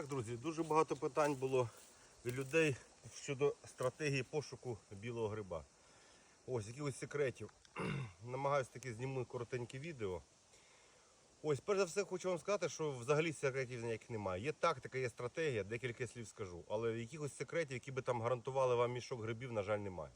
Так, друзі, дуже багато питань було від людей щодо стратегії пошуку білого гриба. Ось, якихось секретів. Намагаюсь таки зніму коротеньке відео. Ось, перш за все, хочу вам сказати, що взагалі секретів ніяких немає. Є тактика, є стратегія, декілька слів скажу. Але якихось секретів, які би там гарантували вам мішок грибів, на жаль, немає.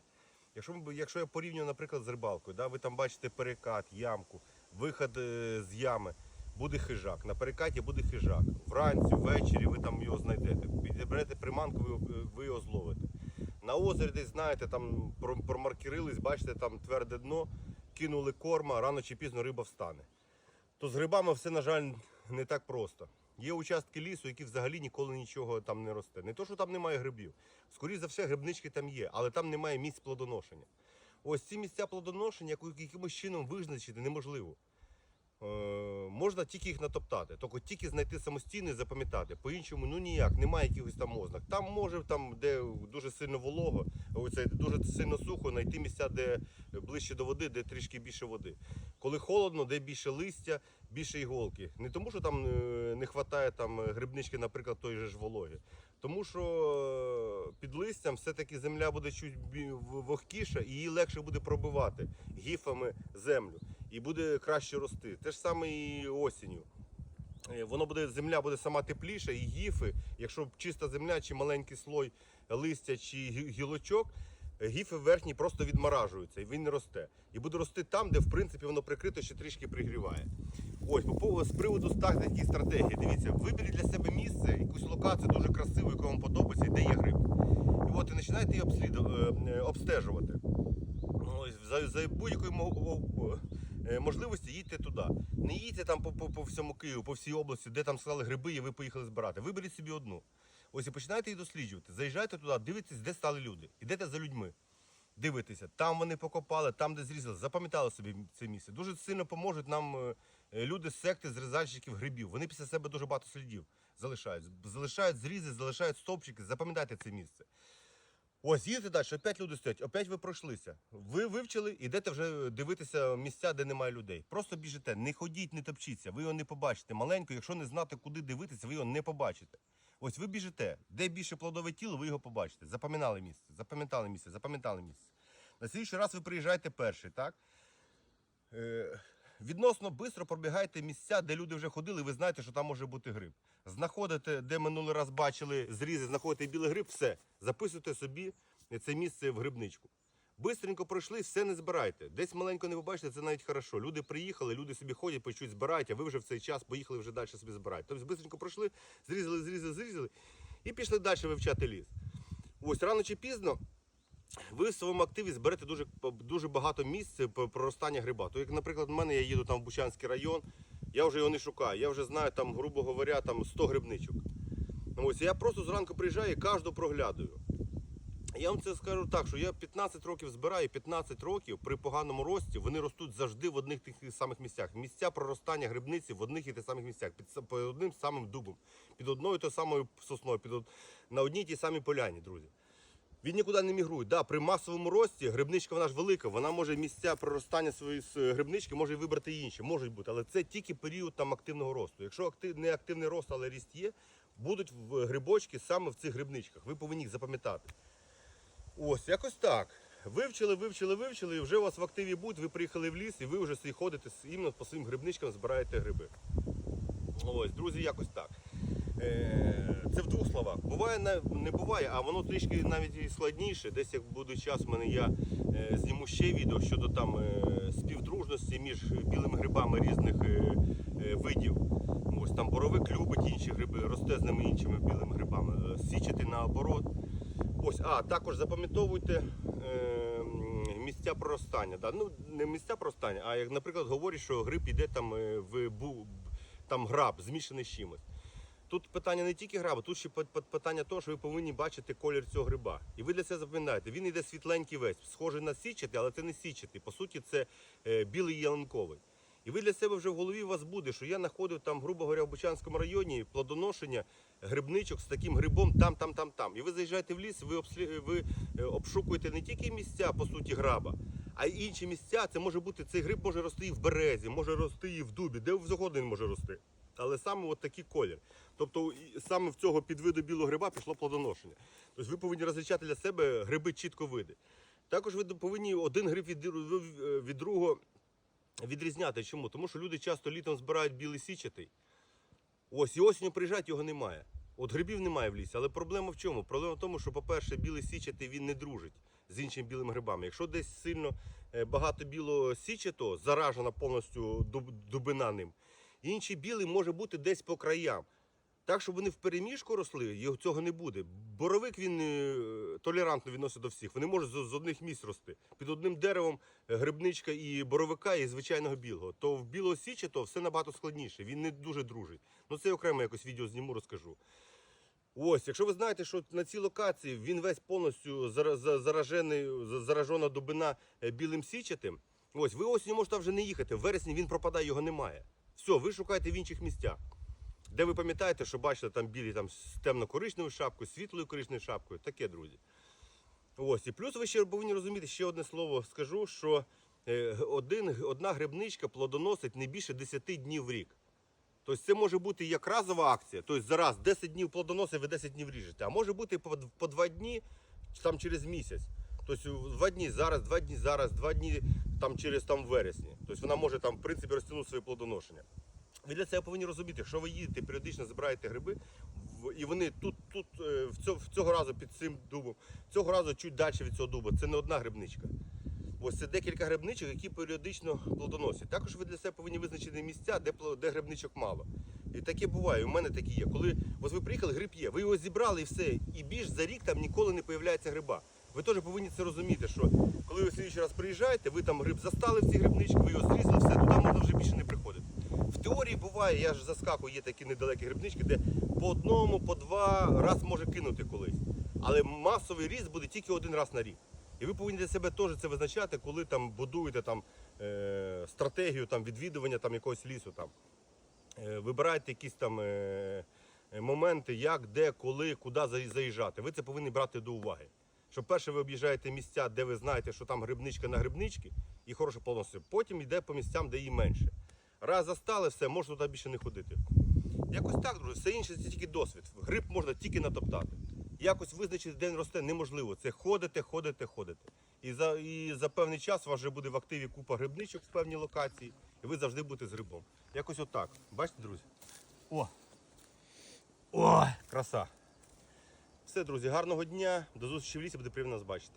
Якщо, якщо я порівнюю, наприклад, з рибалкою, да, ви там бачите перекат, ямку, виход е, з ями, буде хижак. На перекаті буде хижак. Вранці, ввечері ви там його знайдете. Підберете приманку, ви, його- зловите. На озері десь знаєте, там про- промаркерились, бачите, там тверде дно, кинули корма, рано чи пізно риба встане. То з грибами все, на жаль, не так просто. Є участки лісу, які взагалі ніколи нічого там не росте. Не то, що там немає грибів. Скоріше за все, грибнички там є, але там немає місць плодоношення. Ось ці місця плодоношення якимось чином визначити неможливо. Е, можна тільки їх натоптати, тільки тільки знайти самостійно і запам'ятати. По-іншому, ну ніяк, немає якихось там ознак. Там може, там, де дуже сильно волого, оце дуже сильно сухо, знайти місця, де ближче до води, де трішки більше води. Коли холодно, де більше листя, більше іголки. Не тому, що там е, не вистачає там грибнички, наприклад, тої же ж вологи. Тому що е, під листям все-таки земля буде чуть вогкіша і її легше буде пробивати гіфами землю. І буде краще рости. Те ж саме і осінню. Е, Воно буде, земля буде сама тепліша, і гіфи, якщо чиста земля чи маленький слой листя чи гілочок, е, гіфи верхні просто відморажуються і він не росте. І буде рости там, де в принципі воно прикрито, ще трішки пригріває. Ось, по з приводу і стратегії. Дивіться, виберіть для себе місце, якусь локацію дуже красиву, яка вам подобається, і де є гриб. І от і починаєте її е, обстежувати. Ось, за, за е, можливості їдьте туди. Не їдьте там по, по, по всьому Києву, по всій області, де там сказали гриби, і ви поїхали збирати. Виберіть собі одну. Ось і починайте її досліджувати. Заїжджайте туди, дивитесь, де стали люди. Ідете за людьми. Дивитеся, там вони покопали, там, де зрізали, запам'ятали собі це місце. Дуже сильно поможуть нам е, е, люди з секти зрізальщиків грибів. Вони після себе дуже багато слідів залишають. Залишають зрізи, залишають стовпчики. Запам'ятайте це місце. Ось їдете далі, опять люди стоять, опять ви пройшлися. Ви вивчили, ідете вже дивитися місця, де немає людей. Просто біжите, не ходіть, не топчіться, ви його не побачите. Маленько, якщо не знати, куди дивитися, ви його не побачите. Ось ви біжите, де більше плодове тіло, ви його побачите. Запам'ятали місце, запам'ятали місце, запам'ятали місце. На слідчий раз ви приїжджаєте перший, так? Відносно швидко пробігайте місця, де люди вже ходили, ви знаєте, що там може бути гриб. Знаходите, де минулий раз бачили зрізи, знаходите білий гриб, все. Записуйте собі це місце в грибничку. Бистренько пройшли, все не збирайте. Десь маленько не побачите, це навіть хорошо. Люди приїхали, люди собі ходять, по чуть збирають, а ви вже в цей час поїхали вже далі собі збирають. Тобто бистренько пройшли, зрізали, зрізали, зрізали і пішли далі вивчати ліс. Ось рано чи пізно ви в своєму активі зберете дуже, дуже багато місць проростання гриба. То, як, наприклад, в мене я їду там в Бучанський район, я вже його не шукаю. Я вже знаю, там, грубо говоря, там 100 грибничок. Ось я просто зранку приїжджаю і кожну проглядую. Я вам це скажу так, що я 15 років збираю, 15 років при поганому рості вони ростуть завжди в одних тих самих місцях. Місця проростання грибниці в одних і тих самих місцях, під одним самим дубом, під одною тою самою сосною, під на одній тій самій поляні, друзі. Він нікуди не мігрує. Да, при масовому рості грибничка вона ж велика, вона може місця проростання своєї грибнички може вибрати інші, можуть бути, але це тільки період там активного росту. Якщо актив, не активний рост, але ріст є, будуть в грибочки саме в цих грибничках. Ви повинні їх запам'ятати. Ось, якось так. Вивчили, вивчили, вивчили, і вже у вас в активі будуть, ви приїхали в ліс і ви вже собі ходите іменно по своїм грибничкам збираєте гриби. Ось, друзі, якось так. Е, Це в двох словах. Буває, не, буває, а воно трішки навіть і складніше. Десь як буде час, в мене я е, зніму ще відео щодо там е, співдружності між білими грибами різних видів. Ось там боровик любить інші гриби, росте з ними іншими білими грибами. Січити наоборот. Ось, а також запам'ятовуйте місця проростання. Ну, не місця проростання, а як, наприклад, говорять, що гриб іде там в там граб, змішаний з чимось. Тут питання не тільки граба, тут ще пи- пи- питання того, що ви повинні бачити колір цього гриба. І ви для цього запам'ятаєте. Він йде світленький весь, схожий на січатий, але це не січатий. По суті, це е, білий ялинковий. І ви для себе вже в голові у вас буде, що я знаходив там, грубо говоря, в Бучанському районі плодоношення грибничок з таким грибом там, там, там, там. І ви заїжджаєте в ліс, ви, обслі... ви е, обшукуєте не тільки місця, по суті, граба, а й інші місця. Це може бути цей гриб може рости і в березі, може рости і в дубі, де завгодно він може рости. Але саме от такий колір. Тобто саме в цього підвиду білого гриба пішло плодоношення. Тобто ви повинні розрізняти для себе гриби чітко види. Також ви повинні один гриб від, від другого відрізняти. Чому? Тому що люди часто літом збирають білий січатий. Ось і осінню приїжджають, його немає. От грибів немає в лісі. Але проблема в чому? Проблема в тому, що, по-перше, білий січатий він не дружить з іншими білими грибами. Якщо десь сильно е, багато білого січатого, заражена повністю дуб- дубина ним, інший білий може бути десь по краям. Так, щоб вони в переміжку росли, його цього не буде. Боровик він е, толерантно відносить до всіх. Вони можуть з, одних місць рости. Під одним деревом е, грибничка і боровика, і звичайного білого. То в білого січі то все набагато складніше. Він не дуже дружить. Ну це окремо якось відео зніму, розкажу. Ось, якщо ви знаєте, що на цій локації він весь повністю заражений, заражена дубина е, білим січатим, ось ви осінню можете вже не їхати. В вересні він пропадає, його немає. Все, ви шукаєте в інших місцях. Де ви пам'ятаєте, що бачите там білі там з темно-коричневою шапкою, світлою коричневою шапкою, таке, друзі. Ось, і плюс ви ще повинні розуміти, ще одне слово скажу, що е, один, одна грибничка плодоносить не більше 10 днів в рік. Тобто це може бути як разова акція, тобто зараз 10 днів плодоносить, ви 10 днів ріжете, а може бути по, по 2 дні там через місяць. Тобто два дні зараз, два дні зараз, два дні там через там вересні. Тобто вона може там в принципі розтягнути своє плодоношення. Ви для цього повинні розуміти, якщо ви їдете, періодично збираєте гриби, і вони тут, тут е, в цього, в цього разу під цим дубом, цього разу чуть далі від цього дуба. Це не одна грибничка. Ось це декілька грибничок, які періодично плодоносять. Також ви для себе повинні визначити місця, де, де грибничок мало. І таке буває. У мене такі є. Коли ось ви приїхали, гриб є, ви його зібрали і все. І більш за рік там ніколи не появляється гриба. Ви теж повинні це розуміти, що коли ви слідчий раз приїжджаєте, ви там гриб застали в цій грибничці, ви його зрізали, все, туди можна вже більше не приходити. В теорії буває, я ж заскакую, є такі недалекі грибнички, де по одному, по два раз може кинути колись. Але масовий ріст буде тільки один раз на рік. І ви повинні для себе теж це визначати, коли там будуєте там, е, стратегію там, відвідування там, якогось лісу. Там. Е, вибирайте якісь там е, е, моменти, як, де, коли, куди заїжджати. Ви це повинні брати до уваги. Що перше ви об'їжджаєте місця, де ви знаєте, що там грибничка на грибничці і хороше плодоносить. Потім йде по місцям, де її менше. Раз застали, все, можна туди більше не ходити. Якось так, друзі, все інше це тільки досвід. Гриб можна тільки натоптати. Якось визначити, де він росте, неможливо. Це ходите, ходите, ходите. І за, і за певний час у вас вже буде в активі купа грибничок в певній локації, і ви завжди будете з грибом. Якось отак. Бачите, друзі? О! О! Краса! Все, друзі, гарного дня. До зустрічі в лісі, буде приємно нас бачити.